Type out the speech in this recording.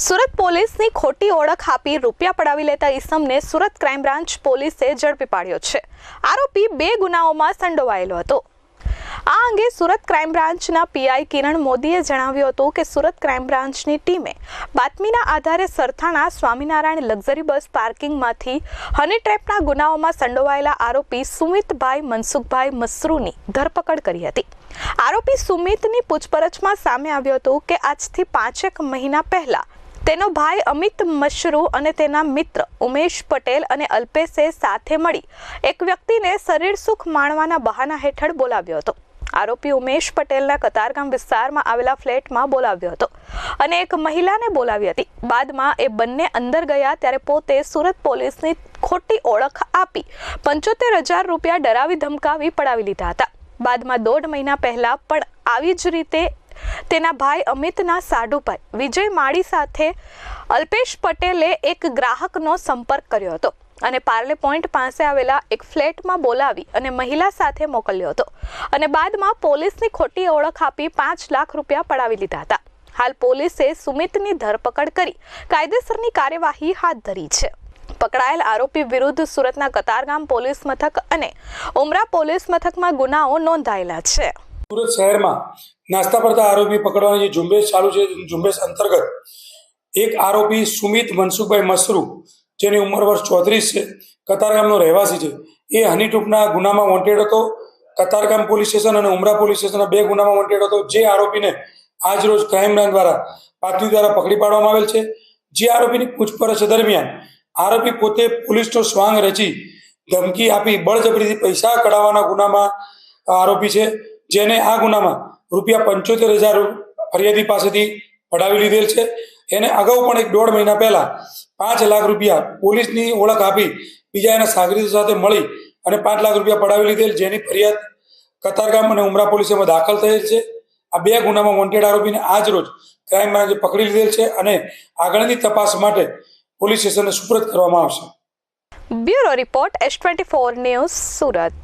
સુરત પોલીસની ખોટી ઓળખ આપી રૂપિયા પડાવી લેતા ઈસમને સુરત ક્રાઇમ બ્રાન્ચ પોલીસે ઝડપી પાડ્યો છે. આરોપી બે ગુનાઓમાં સંડોવાયેલો હતો. આ અંગે સુરત ક્રાઇમ બ્રાન્ચના પીઆઈ કિરણ મોદીએ જણાવ્યું હતું કે સુરત ક્રાઇમ બ્રાન્ચની ટીમે બાતમીના આધારે સરથાણા સ્વામિનારાયણ લક્ઝરી બસ પાર્કિંગમાંથી હની ટ્રેપના ગુનાઓમાં સંડોવાયેલા આરોપી સુમિતભાઈ મનસુખભાઈ મસરૂની ધરપકડ કરી હતી. આરોપી સુમિતની પૂછપરછમાં સામે આવ્યું હતું કે આજથી પાંચેક મહિના પહેલા તેનો ભાઈ અમિત મશરૂ અને તેના મિત્ર ઉમેશ પટેલ અને અલ્પેશે સાથે મળી એક વ્યક્તિને શરીર સુખ માણવાના બહાના હેઠળ બોલાવ્યો હતો. આરોપી ઉમેશ પટેલના કતારગામ વિસ્તારમાં આવેલા ફ્લેટમાં બોલાવ્યો હતો અને એક મહિલાને બોલાવી હતી. બાદમાં એ બંને અંદર ગયા ત્યારે પોતે સુરત પોલીસની ખોટી ઓળખ આપી પંચોતેર હજાર રૂપિયા ડરાવી ધમકાવી પડાવી લીધા હતા. બાદમાં દોઢ મહિના પહેલા પણ આવી જ રીતે તેના ભાઈ અમિતના સાઢુભાઈ વિજય માળી સાથે અલ્પેશ પટેલે એક ગ્રાહકનો સંપર્ક કર્યો હતો અને પાર્લે પોઈન્ટ પાસે આવેલા એક ફ્લેટમાં બોલાવી અને મહિલા સાથે મોકલ્યો હતો અને બાદમાં પોલીસની ખોટી ઓળખ આપી પાંચ લાખ રૂપિયા પડાવી લીધા હતા. હાલ પોલીસે સુમિતની ધરપકડ કરી કાયદેસરની કાર્યવાહી હાથ ધરી છે. પકડાયેલ આરોપી વિરુદ્ધ સુરતના કતારગામ પોલીસ મથક અને ઉમરા પોલીસ મથકમાં ગુનાઓ નોંધાયેલા છે. સુરત શહેરમાં નાસ્તા પડતા આરોપી પકડવાની જે ઝુંબેશ ચાલુ છે, ઝુંબેશ અંતર્ગત એક આરોપી સુમિત મનસુખભાઈ મસરૂ, જેની ઉંમર વર્ષ ચોત્રીસ છે કતારગામનો રહેવાસી છે. એ હનીટૂંકના ગુનામાં વોન્ટેડ હતો. કતારગામ પોલીસ સ્ટેશન અને ઉમરા પોલીસ સ્ટેશનના બે ગુનામાં વોન્ટેડ હતો. જે આરોપીને આજ રોજ ક્રાઇમ બ્રાન્ચ દ્વારા બાતમી દ્વારા પકડી પાડવામાં આવેલ છે. જે આરોપીની પૂછપરછ દરમિયાન આરોપી પોતે પોલીસનો સ્વાંગ રચી ધમકી આપી બળજબરીથી પૈસા કઢાવવાના ગુનામાં આરોપી છે. જેને આ ગુનામાં રૂપિયા પંચોતેર હજાર ફરિયાદી પાસેથી પડાવી લીધેલ છે. એને અગાઉ પણ એક દોઢ મહિના પહેલા પાંચ લાખ રૂપિયા પોલીસની ઓળખ આપી બીજા એના સાગરીતો સાથે મળી અને પાંચ લાખ રૂપિયા પડાવી લીધેલ, જેની ફરિયાદ કતારગામ અને ઉમરા પોલીસમાં દાખલ થયેલ છે. આ બે ગુનામાં વોન્ટેડ આરોપીને આજ રોજ ક્રાઇમ બ્રાન્ચે પકડી લીધેલ છે અને આગળની તપાસ માટે પોલીસ સ્ટેશનને સુપ્રત કરવામાં આવશે. Bureau report S twenty four news Surat.